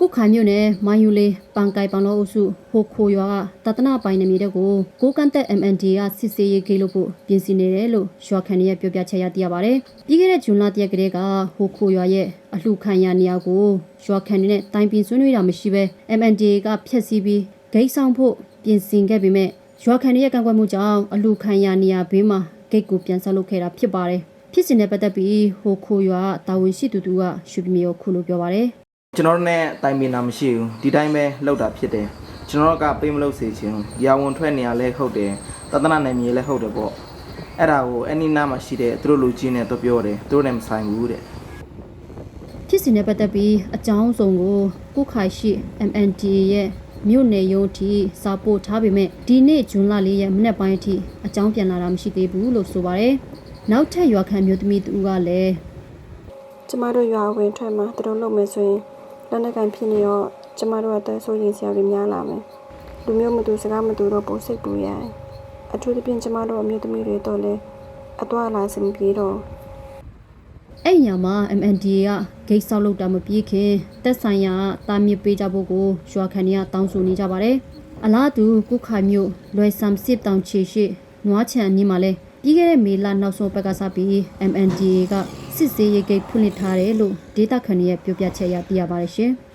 ကုခိုင်မြို့နယ်မိုင်းယူလေးပန်ကိုင်ပန်လောအုပ်စုဟိုခိုရွာကတသနာပိုင်နေမြေတဲ့ကိုကိုကန်တက် MND ကစစ်စေးရေးဂိတ်လို့ဖို့ပြင်ဆင်နေတယ်လို့ရွာခံတွေရဲ့ပြောပြချက်ရသိရပါတယ်။ပြီးခဲ့တဲ့ဇွန်လတရက်ကလေးကဟိုခိုရွာရဲ့အလှခံရနေရာကိုရွာခံတွေနဲ့တိုင်ပင်ဆွေးနွေးတာမရှိဘဲ MND ကဖျက်ဆီးပြီးဂိတ်ဆောင်ဖို့ပြင်ဆင်ခဲ့ပေမဲ့ရွာခံတွေရဲ့ကန့်ကွက်မှုကြောင့်အလှခံရနေရာဘေးမှာဂိတ်ကိုပြန်ဆောက်လုပ်ခဲ့တာဖြစ်ပါတယ်။ဖြစ်စဉ်နဲ့ပတ်သက်ပြီးဟိုခိုရွာတာဝန်ရှိသူတူကရှုပ်ပြမျိုးခုလိုပြောပါတယ် ကျွန်တော်တို့နဲ့တိုင်ပင်တာမရှိဘူးဒီတိုင်းပဲလောက်တာဖြစ်တယ်ကျွန်တော်တို့ကပေးမလို့စေချင်ဘူးရာဝန်ထွက်နေရလဲဟုတ်တယ်တသနာနယ်မြေလဲဟုတ်တယ်ပေါ့အဲ့ဒါကိုအနီနာမှာရှိတဲ့သူတို့လူကြီးနဲ့တော့ပြောတယ်သူတို့နဲ့မဆိုင်ဘူးတဲ့ဖြစ်စဉ်နဲ့ပတ်သက်ပြီးအကြောင်းစုံကိုကုခိုင်ရှိ MND ရဲ့မြို့နယ်ရုံးထိစာပို့ထားပေမဲ့ဒီနေ့ဇွန်လ၄ရက်မနေ့ပိုင်းအထိအကြောင်းပြန်လာတာမရှိသေးဘူးလို့ဆိုပါတယ်။နောက်ထပ်ရွာခံမျိုးသမီးတူကလည်းကျမတို့ရွာဝင်ထွက်မှာသူတို့လုပ်မယ်ဆိုရင် လက်နက်ကန်ဖြစ်နေတော့ကျမတို့အသက်ဆိုးရင်ဆရာတွေများလာမယ်လူမျိုးမတူစကားမတူတော့ပုံစိတ်ပူရတယ်အထူးသဖြင့်ကျမတို့အမျိုးသမီးတွေတော့လေအသွားအလာစင်ပြေတော့အဲ့ညမှာ MND ကဂိတ်ဆောက်လုပ်တာမပြေခင်တက်ဆိုင်ရာတာမြစ်ပေးကြဖို့ကိုရွာခံတွေကတောင်းဆိုနေကြပါတယ်။အလားတူကုခိုင်မြို့လွယ်ဆမ်စစ်တောင်ချေရှိနွားချံအနီးမှာလဲ ပြီးခဲ့တဲ့မေလနောက်ဆုံးဘက်ကစပြီး MND ကစစ်စေးရေးဂိတ်ဖွင့်လှစ်ထားတယ်လို့ဒေတာခန်ရဲ့ပြောပြချက်အရသိရပါတယ်ရှင်။